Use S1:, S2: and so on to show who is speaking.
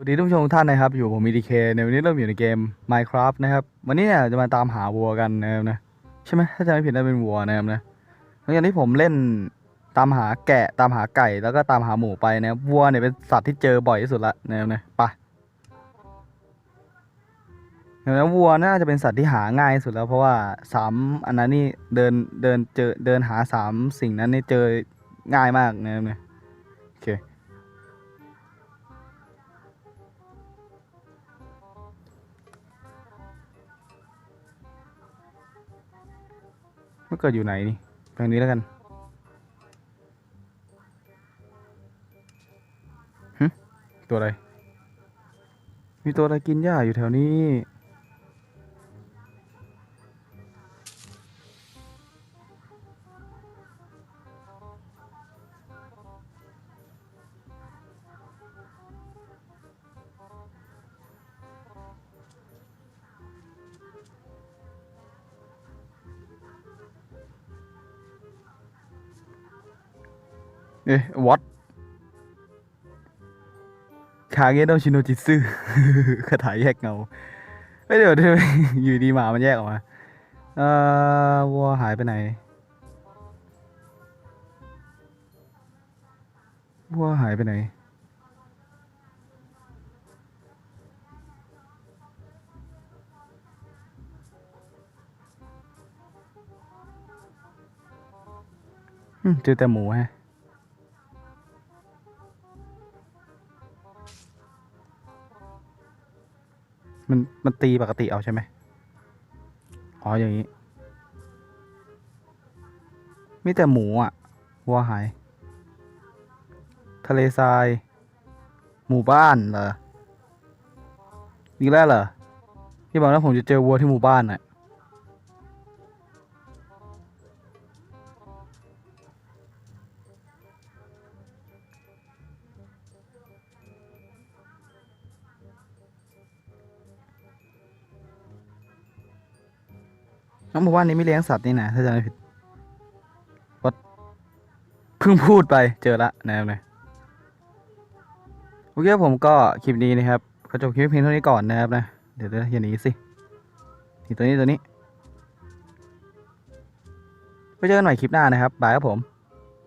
S1: สวัสดีท่านผู้ชมทุกท่านนะครับ อยู่ผมมีดีเคในวันนี้เราอยู่ในเกม Minecraft นะครับ วันนี้เนี่ยจะมาตามหาวัวกันนะครับนะใช่ไหมถ้าจำไม่ผิดน่าเป็นวัวนะครับนะหลังจากที่ผมเล่นตามหาแกะตามหาไก่แล้วก็ตามหาหมูไปนะครับวัวเนี่ยเป็นสัตว์ที่เจอบ่อยที่สุดละนะครับนะไปแล้ววัวน่าจะเป็นสัตว์ที่หาง่ายที่สุดแล้วเพราะว่าสามอันนั้นนี่เดินเดินเจอเดินหาสามสิ่งนั้นนี่เจอง่ายมากนะครับนะโอเค มันเกิดอยู่ไหนนี่แปลงนี้แล้วกันหึตัวอะไร มีตัวอะไรกินหญ้าอยู่แถวนี้ เอ๊ะวัดคาเกโดชิโนจิซึคาถาแยกเงาไม่เดี๋ยวเดี๋ยวอยู่ดีหมามันแยกออกมาเอ่อวัวหายไปไหนวัวหายไปไหนเจอแต่หมูฮะ มันมันตีปกติเอาใช่ไหมอ๋ออย่างนี้ มีแต่หมูอะ วัวหาย ทะเลทราย หมู่บ้านเหรออีกแล้วเหรอที่บอกว่าผมจะเจอวัวที่หมู่บ้านน่ะ น้องบอกว่านนี้ไม่เลี้ยงสัตว์นี่นะถ้าจำไม่ผิดวัดเพิ่งพูดไปเจอละนะครับเนะโอเคผมก็คลิปนี้นะครับก็จบคลิปเพียงเท่านี้ก่อนนะครับนะ เดี๋ยวเดี๋ยวอย่าหนีสินี่ตัวนี้ตัวนี้ไปเจอกันใหม่คลิปหน้านะครับบายครับผม